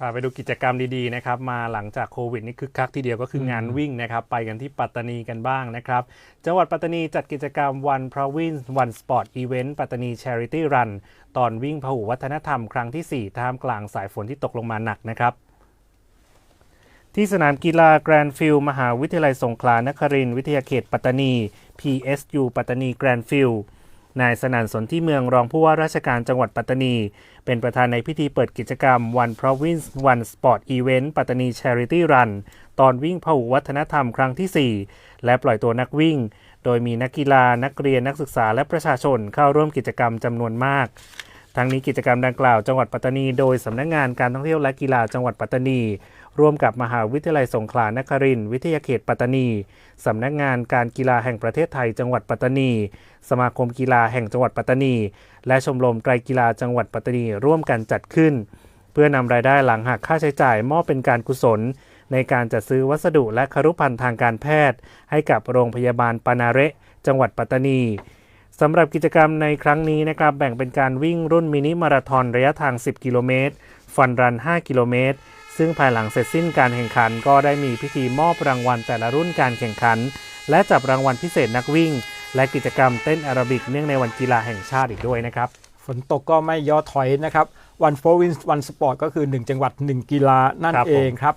พาไปดูกิจกรรมดีๆนะครับมาหลังจากโควิดนี่คึกคักทีเดียวก็คือองานวิ่งนะครับไปกันที่ปัตตานีกันบ้างนะครับจังหวัดปัตตานีจัดกิจกรรมวันพ r o วิน c ์วันสปอร์ตอีเวนต์ปัตตานี Charity Run ตอนวิ่งพหุวัฒนธรรมครั้งที่ 4 ท่ามกลางสายฝนที่ตกลงมาหนักนะครับที่สนามกีฬาแกรนด์ฟิลด์มหาวิทยาลัยสงขลานครินทร์วิทยาเขตปัตตานี PSU ปัตตานีแกรนด์ฟิลด์ นายสนั่นสนที่เมืองรองผู้ว่าราชการจังหวัดปัตตานี เป็นประธานในพิธีเปิดกิจกรรม One Province One Sport Event ปัตตานี Charity Run ตอนวิ่งพหุวัฒนธรรมครั้งที่ 4 และปล่อยตัวนักวิ่ง โดยมีนักกีฬานักเรียนนักศึกษาและประชาชนเข้าร่วมกิจกรรมจำนวนมากทั้งนี้กิจกรรมดังกล่าวจังหวัดปัตตานี โดยสำนักงานการท่องเที่ยวและกีฬาจังหวัดปัตตานี ร่วมกับมหาวิทยาลัยสงขลานครินทร์วิทยาเขตปัตตานี สำนักงานการกีฬาแห่งประเทศไทยจังหวัดปัตตานี สมาคมกีฬาแห่งจังหวัดปัตตานี และชมรมไตรกีฬาจังหวัดปัตตานีร่วมกันจัดขึ้น เพื่อนำรายได้หลังหักค่าใช้จ่ายมอบเป็นการกุศล ในการจัดซื้อวัสดุและครุภัณฑ์ทางการแพทย์ ให้กับโรงพยาบาลปานาเระจังหวัดปัตตานีสำหรับกิจกรรมในครั้งนี้นะครับแบ่งเป็นการวิ่งรุ่นมินิมาราธอนระยะทาง 10 กิโลเมตร ฟันรัน 5 กิโลเมตร ซึ่งภายหลังเสร็จสิ้นการแข่งขันก็ได้มีพิธีมอบรางวัลแต่ละรุ่นการแข่งขัน และจับรางวัลพิเศษนักวิ่ง และกิจกรรมเต้นแอโรบิกเนื่องในวันกีฬาแห่งชาติอีกด้วยนะครับ ฝนตกก็ไม่ย่อถอยนะครับวันโฟวินวันสปอร์ตก็คือ 1 จังหวัด 1 กีฬานั่นครับผมเองครับ